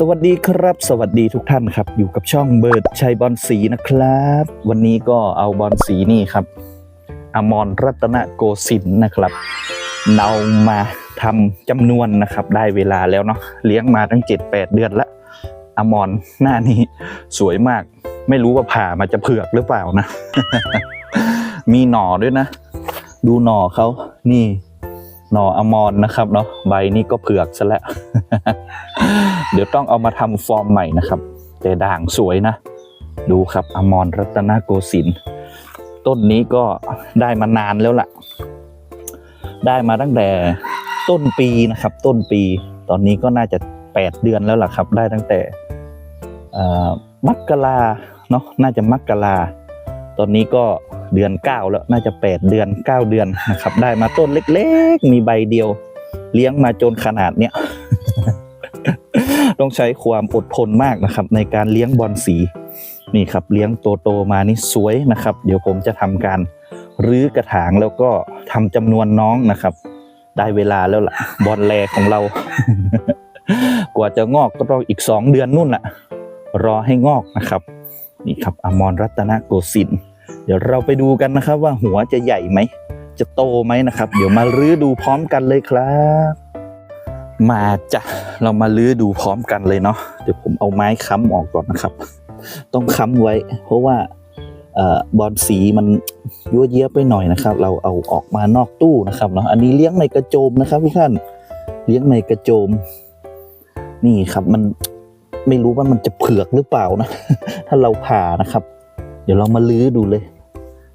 สวัสดีครับ สวัสดีทุกท่านครับ อยู่กับช่องเบิร์ดชัยบอลสีนะครับ วันนี้ก็เอาบอลสีนี่ครับ อมรรัตนโกสินทร์นะครับเอามาทำจำนวนนะครับ ได้เวลาแล้วเนาะเลี้ยงมาตั้ง 7-8 เดือนละอมรหน้านี้สวยมาก ไม่รู้ว่าผ่ามาจะเผือกหรือเปล่านะ มีหน่อด้วยนะ ดูหน่อเขานี่ หน่ออมรนนะครับเนาะใบนี้ก็เผือกซะแล้ว เดี๋ยวต้องเอามาทำฟอร์มใหม่นะครับ แต่ด่างสวยนะ ดูครับอมรรัตนโกสินทร์ต้นนี้ก็ได้มานานแล้วล่ะ ได้มาตั้งแต่ต้นปีนะครับ ต้นปี ตอนนี้ก็น่าจะ8เดือนแล้วล่ะครับ ได้ตั้งแต่เอ่อมกราเนาะน่าจะมักราตอนนี้ก็ เดือน 9 แล้วน่าจะ 8 เดือน 9 เดือนนะครับ ได้มาต้นเล็กๆ มีใบเดียว เลี้ยงมาจนขนาดเนี้ยต้องใช้ความอดทนมากนะครับ ในการเลี้ยงบอลสีนี่ครับเลี้ยงโตโตๆมานี่สวยนะครับ เดี๋ยวผมจะทำการรื้อกระถางแล้วก็ทำจำนวนน้องนะครับ ได้เวลาแล้วล่ะบอลแลของเรา กว่าจะงอกก็ต้องอีกสองเดือนนู่นน่ะ รอให้งอกนะครับ นี่ครับอมรรัตนโกสินทร์ เดี๋ยวเราไปดูกันนะครับว่าหัวจะใหญ่ไหม จะโตไหมนะครับ เดี๋ยวมาลื้อดูพร้อมกันเลยครับ มาจ้ะเรามาลื้อดูพร้อมกันเลยเนาะเดี๋ยวผมเอาไม้ค้ำออกก่อนนะครับ ต้องค้ำไว้ เพราะว่าอบอลสีมันยั่วเยี้ยไปหน่อยนะครับ เราเอาออกมานอกตู้นะครับเนาะอันนี้เลี้ยงในกระโจมนะครับทุกท่านเลี้ยงในกระโจม นี่ครับมันไม่รู้ว่ามันจะเผือกหรือเปล่านะ ถ้าเราผ่านะครับ เดี๋ยวเรามาลื้อดูเลย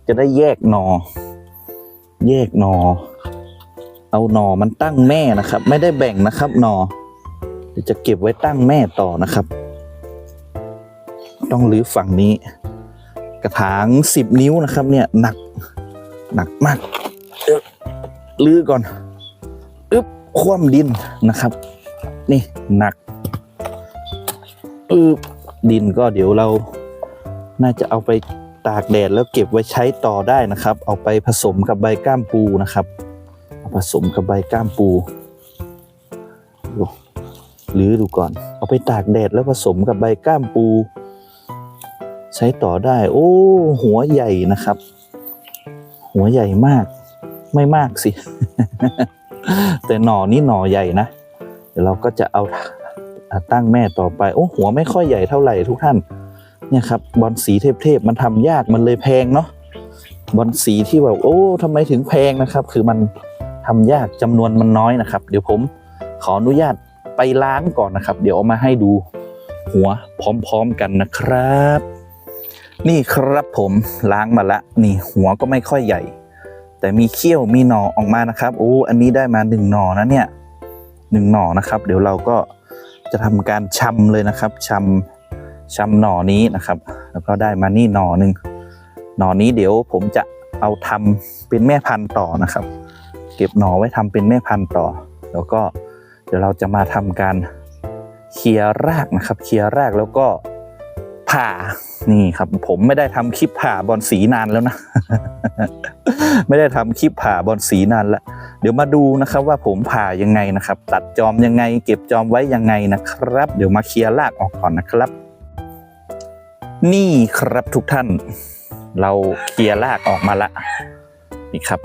จะได้แยกนอ แยกนอ เอานอมันตั้งแม่นะครับ ไม่ได้แบ่งนะครับนอเดี๋ยวจะเก็บไว้ตั้งแม่ต่อนะครับ ต้องรื้อฝั่งนี้ กระถางสิบนิ้วนะครับ เนี่ยหนักหนักมากเอ๊ะลื้อก่อนอึ๊บคว่ำดินนะครับ นี่หนักอึ๊บดินก็เดี๋ยวเราน่าจะเอาไป ตากแดดแล้วเก็บไว้ใช้ต่อได้นะครับ เอาไปผสมกับใบก้ามปูนะครับเอาผสมกับใบก้ามปูดูหรือดูก่อน เอาไปตากแดดแล้วผสมกับใบก้ามปู ใช้ต่อได้ โอ้ หัวใหญ่นะครับ หัวใหญ่มาก ไม่มากสิ แต่หน่อนี่หน่อใหญ่นะเดี๋ยวเราก็จะเอาตั้งแม่ต่อไป โอ้ หัวไม่ค่อยใหญ่เท่าไหร่ทุกท่าน เนี่ยครับบอลสีเทพๆมันทำยากมันเลยแพงเนาะบอลสีที่แบบโอ้ทำไมถึงแพงนะครับ คือมันทำยากจำนวนมันน้อยนะครับ เดี๋ยวผมขออนุญาตไปล้างก่อนนะครับ เดี๋ยวเอามาให้ดูหัวพร้อมๆกันนะครับ นี่ครับผมล้างมาละ นี่หัวก็ไม่ค่อยใหญ่ แต่มีเขี้ยวมีหน่อออกมานะครับโอ้อันนี้ได้มาหนึ่งหน่อนะเนี่ยหนึ่งหน่อนะครับ เดี๋ยวเราก็จะทำการชำเลยนะครับชำ ชำหน่อนี้นะครับ แล้วก็ได้มานี่หน่อหนึ่งหน่อนี้เดี๋ยวผมจะเอาทำเป็นแม่พันธุ์ต่อนะครับ เก็บหน่อไว้ทำเป็นแม่พันธุ์ต่อ แล้วก็เดี๋ยวเราจะมาทำการเคลียร์รากนะครับ เคลียร์รากแล้วก็ผ่านี่ครับ ผมไม่ได้ทำคลิปผ่าบอลสีนานแล้วนะ ไม่ได้ทำคลิปผ่าบอลสีนานแล้วเดี๋ยวมาดูนะครับว่าผมผ่ายังไงนะครับ ตัดจอมยังไง เก็บจอมไว้ยังไงนะครับ เดี๋ยวมาเคลียร์รากออกก่อนนะครับ นี่ครับทุกท่าน เราเคลียร์รากออกมาละนี่ครับ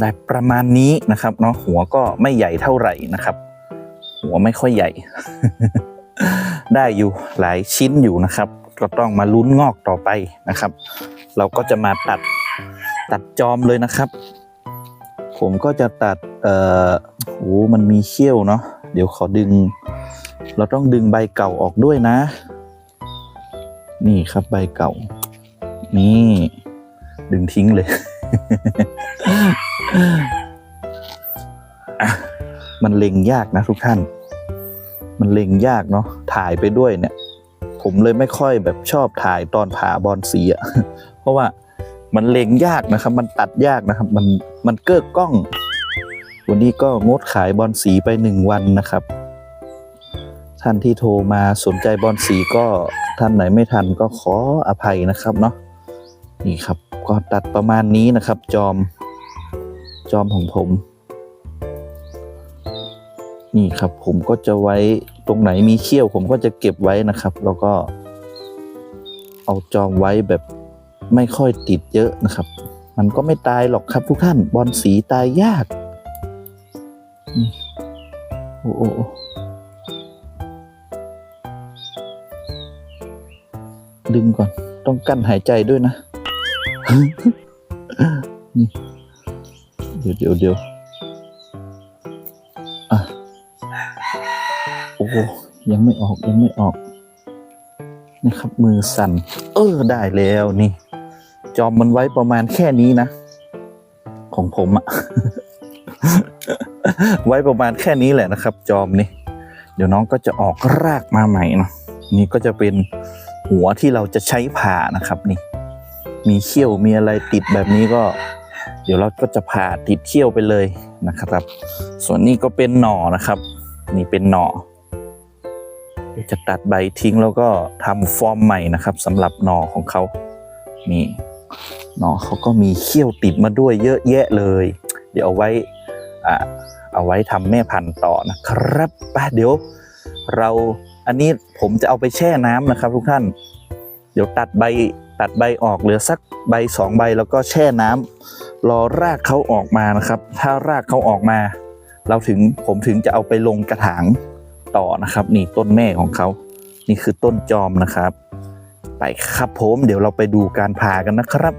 ได้ประมาณนี้นะครับเนาะหัวก็ไม่ใหญ่เท่าไหร่นะครับ หัวไม่ค่อยใหญ่ ได้อยู่หลายชิ้นอยู่นะครับ ก็ต้องมาลุ้นงอกต่อไปนะครับ เราก็จะมาตัดตัดจอมเลยนะครับ ผมก็จะตัดเอ่อโอ้มันมีเขี้ยวเนาะเดี๋ยวขอดึง เราต้องดึงใบเก่าออกด้วยนะ นี่ครับใบเก่า นี่ ดึงทิ้งเลย มันเล็งยากนะทุกท่าน มันเล็งยากเนาะถ่ายไปด้วยเนี่ย ผมเลยไม่ค่อยแบบชอบถ่ายตอนผ่าบอลสีอะเพราะว่ามันเล็งยากนะครับ มันตัดยากนะครับ มันมันเก้อกล้อง วันนี้ก็งดขายบอลสีไปหนึ่งวันนะครับ ท่านที่โทรมาสนใจบอลสีก็ ท่านไหนไม่ทันก็ขออภัยนะครับเนาะนี่ครับ ก็ตัดประมาณนี้นะครับ จอม จอมของผม นี่ครับ ผมก็จะไว้ตรงไหนมีเขี้ยวผมก็จะเก็บไว้นะครับ แล้วก็ เอาจอมไว้แบบไม่ค่อยติดเยอะนะครับ มันก็ไม่ตายหรอกครับทุกท่าน บอลสีตายยาก นี่ โอ้โอ้ ดึงก่อน ต้องกั้นหายใจด้วยนะ นี่ เดี๋ยวเดี๋ยวเดี๋ยวอะ โอ้ยังไม่ออกยังไม่ออกนี่ครับ มือสั่น เออ ได้แล้วนี่ จอมมันไว้ประมาณแค่นี้นะ ของผมอะไว้ประมาณแค่นี้แหละนะครับ จอมนี่ เดี๋ยวน้องก็จะออกรากมาใหม่เนะนี่ก็จะเป็น หัวที่เราจะใช้ผ่านะครับนี่ มีเขี้ยวมีอะไรติดแบบนี้ก็ เดี๋ยวเราก็จะผ่าติดเขี้ยวไปเลยนะครับ ส่วนนี้ก็เป็นหน่อนะครับ นี่เป็นหน่อจะตัดใบทิ้งแล้วก็ทำฟอร์มใหม่นะครับสำหรับหน่อของเขานี่หน่อเขาก็มีเขี้ยวติดมาด้วยเยอะแยะเลย เดี๋ยวเอาไว้อ่าเอาไว้ทำแม่พันธุ์ต่อนะครับไปเดี๋ยว เราอันนี้ ผมจะเอาไปแช่น้ำนะครับ ทุกท่าน เดี๋ยวตัดใบตัดใบออกเหลือสักใบสองใบแล้วก็แช่น้ำรอรากเขาออกมานะครับ ถ้ารากเขาออกมา เราถึงผมถึงจะเอาไปลงกระถางต่อนะครับ นี่ต้นแม่ของเขานี่คือต้นจอมนะครับ ไปครับผมเดี๋ยวเราไปดูการผ่ากันนะครับ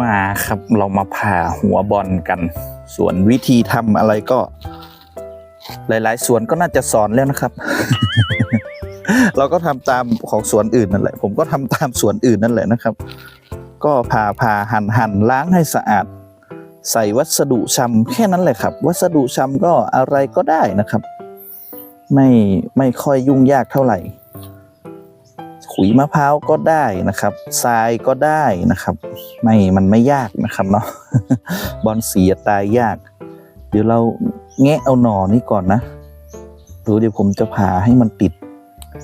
มาครับเรามาผ่าหัวบอลกัน ส่วนวิธีทำอะไรก็ หลาย ๆ สวนก็น่าจะสอนแล้วนะครับ เราก็ทำตามของสวนอื่นนั่นแหละ ผมก็ทำตามสวนอื่นนั่นแหละนะครับ ก็ผ่าผ่าหั่นหั่นล้างให้สะอาด ใส่วัสดุชำแค่นั้นแหละครับ วัสดุชำก็อะไรก็ได้นะครับ ไม่ไม่ค่อยยุ่งยากเท่าไหร่ ขุยมะพร้าวก็ได้นะครับทรายก็ได้นะครับ ไม่มันไม่ยากนะครับเนาะบอลสีตายยาก เดี๋ยวเรา แงะเอาหน่อนี่ก่อนนะดูเดี๋ยวผมจะผ่าให้มันติด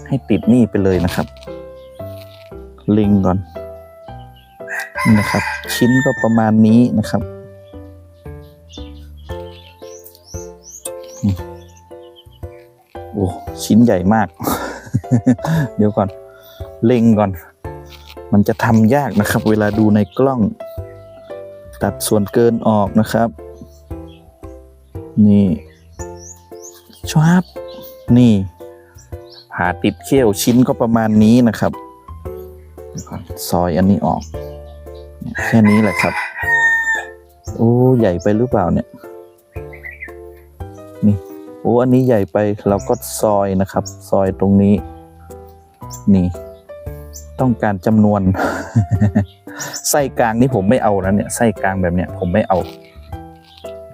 ให้ติดนี่ไปเลยนะครับเล็งก่อนนะครับ ชิ้นก็ประมาณนี้นะครับโอ้ชิ้นใหญ่มาก เดี๋ยวก่อน เล็งก่อน มันจะทำยากนะครับ เวลาดูในกล้อง ตัดส่วนเกินออกนะครับ นี่ชวับนี่ผ่าติดเขี้ยวชิ้นก็ประมาณนี้นะครับซอยอันนี้ออก แค่นี้แหละครับ โอ้ใหญ่ไปหรือเปล่าเนี่ยนี่โอ้อันนี้ใหญ่ไปเราก็ซอยนะครับ ซอยตรงนี้ นี่ ต้องการจำนวนไส้กลางนี่ผมไม่เอานะเนี่ยไส้กลางแบบเนี้ยผมไม่เอา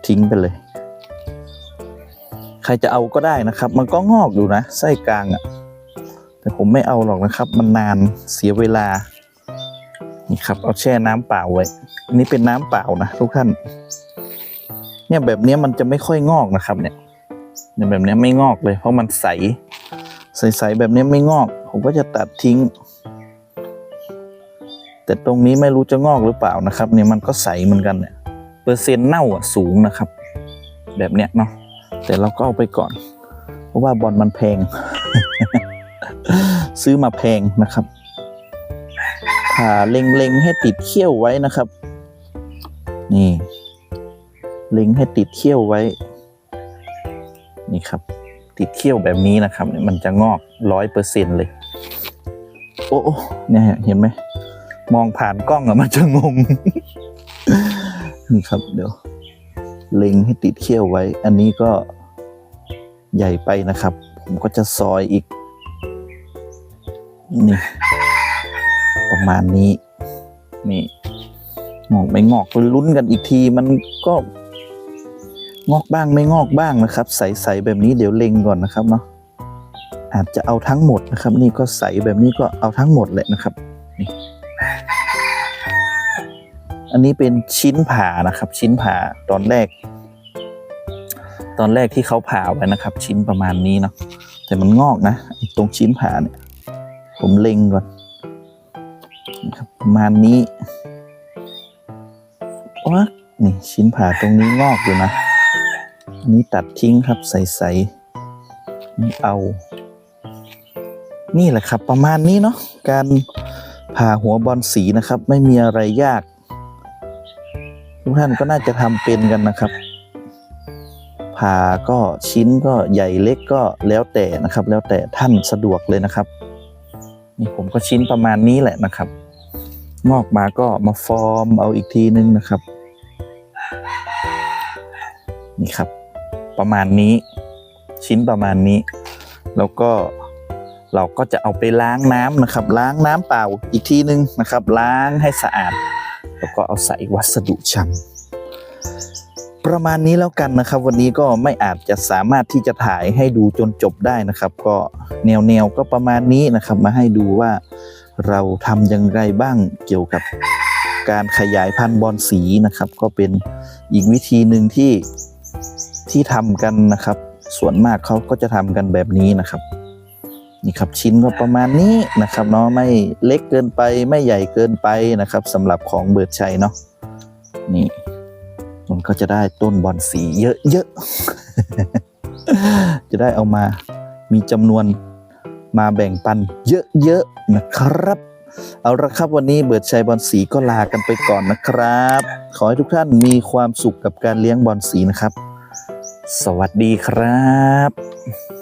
ทิ้งไปเลย ใครจะเอาก็ได้นะครับ มันก็งอกอยู่นะไส้กลางอะ่ะ แต่ผมไม่เอาหรอกนะครับ มันนานเสียเวลา นี่ครับ เอาแช่น้ำเปล่าไว้อันนี้เป็นน้ำเปล่านะทุกท่าน เนี่ยแบบนี้มันจะไม่ค่อยงอกนะครับ เนี่ยเนี่ยแบบนี้ไม่งอกเลย เพราะมันใส ใสๆแบบนี้ไม่งอก ผมก็จะตัดทิ้ง แต่ตรงนี้ไม่รู้จะงอกหรือเปล่านะครับ เนี่ยมันก็ใสเหมือนกันเนี่ยเปอร์เซ็นต์เน่าอะสูงนะครับ แบบเนี้ยเนาะ แต่เราก็เอาไปก่อน เพราะว่าบอลมันแพง ซื้อมาแพงนะครับผ่าเล็งๆให้ติดเขี้ยวไว้นะครับ นี่ เล็งให้ติดเขี้ยวไว้ นี่ครับ ติดเขี้ยวแบบนี้นะครับ มันจะงอกร้อยเปอร์เซ็นเลย โอ้โอ้เนี่ยเห็นไหมมองผ่านกล้องอะมันจะงง นี่ครับ เดี๋ยว เล็งให้ติดเขี้ยวไว้ อันนี้ก็ใหญ่ไปนะครับ ผมก็จะซอยอีกนี่ประมาณนี้นี่งอกไม่งอกลุ้นกันอีกทีมันก็งอกบ้างไม่งอกบ้างนะครับ ใสๆแบบนี้เดี๋ยวเล็งก่อนนะครับเนาะอาจจะเอาทั้งหมดนะครับ นี่ก็ใสแบบนี้ก็เอาทั้งหมดแหละนะครับนี่ อันนี้เป็นชิ้นผ่านะครับ ชิ้นผ่าตอนแรก ตอนแรกที่เขาผ่าไว้นะครับ ชิ้นประมาณนี้เนาะแต่มันงอกนะตรงชิ้นผ่าเนี่ย ผมเล็งก่อนนะครับประมาณนี้วักนี่ชิ้นผ่าตรงนี้งอกอยู่นะอันนี้ตัดทิ้งครับใสๆนี่เอา นี่แหละครับ ประมาณนี้เนาะการผ่าหัวบอลสีนะครับ ไม่มีอะไรยาก ทุกท่านก็น่าจะทำเป็นกันนะครับผ่าก็ชิ้นก็ใหญ่เล็กก็แล้วแต่นะครับ แล้วแต่ท่านสะดวกเลยนะครับนี่ผมก็ชิ้นประมาณนี้แหละนะครับ งอกมาก็มาฟอร์มเอาอีกทีนึงนะครับ นี่ครับ ประมาณนี้ ชิ้นประมาณนี้ แล้วก็เราก็จะเอาไปล้างน้ำนะครับ ล้างน้ำเปล่าอีกทีนึงนะครับ ล้างให้สะอาด แล้วก็เอาใส่วัสดุชำประมาณนี้แล้วกันนะครับ วันนี้ก็ไม่อาจจะสามารถที่จะถ่ายให้ดูจนจบได้นะครับ ก็แนวแนวๆก็ประมาณนี้นะครับ มาให้ดูว่าเราทำอย่างไรบ้างเกี่ยวกับการขยายพันธุ์บอลสีนะครับ ก็เป็นอีกวิธีหนึ่งที่ที่ทำกันนะครับ ส่วนมากเขาก็จะทำกันแบบนี้นะครับ นี่ครับชิ้นก็ประมาณนี้นะครับเนาะไม่เล็กเกินไปไม่ใหญ่เกินไปนะครับสำหรับของเบิร์ดชัยเนาะนี่มันก็จะได้ต้นบอลสีเยอะๆ จะได้เอามามีจำนวนมาแบ่งปันเยอะๆนะครับ เอาละครับวันนี้เบิร์ดชัยบอลสีก็ลากันไปก่อนนะครับ ขอให้ทุกท่านมีความสุขกับการเลี้ยงบอลสีนะครับ สวัสดีครับ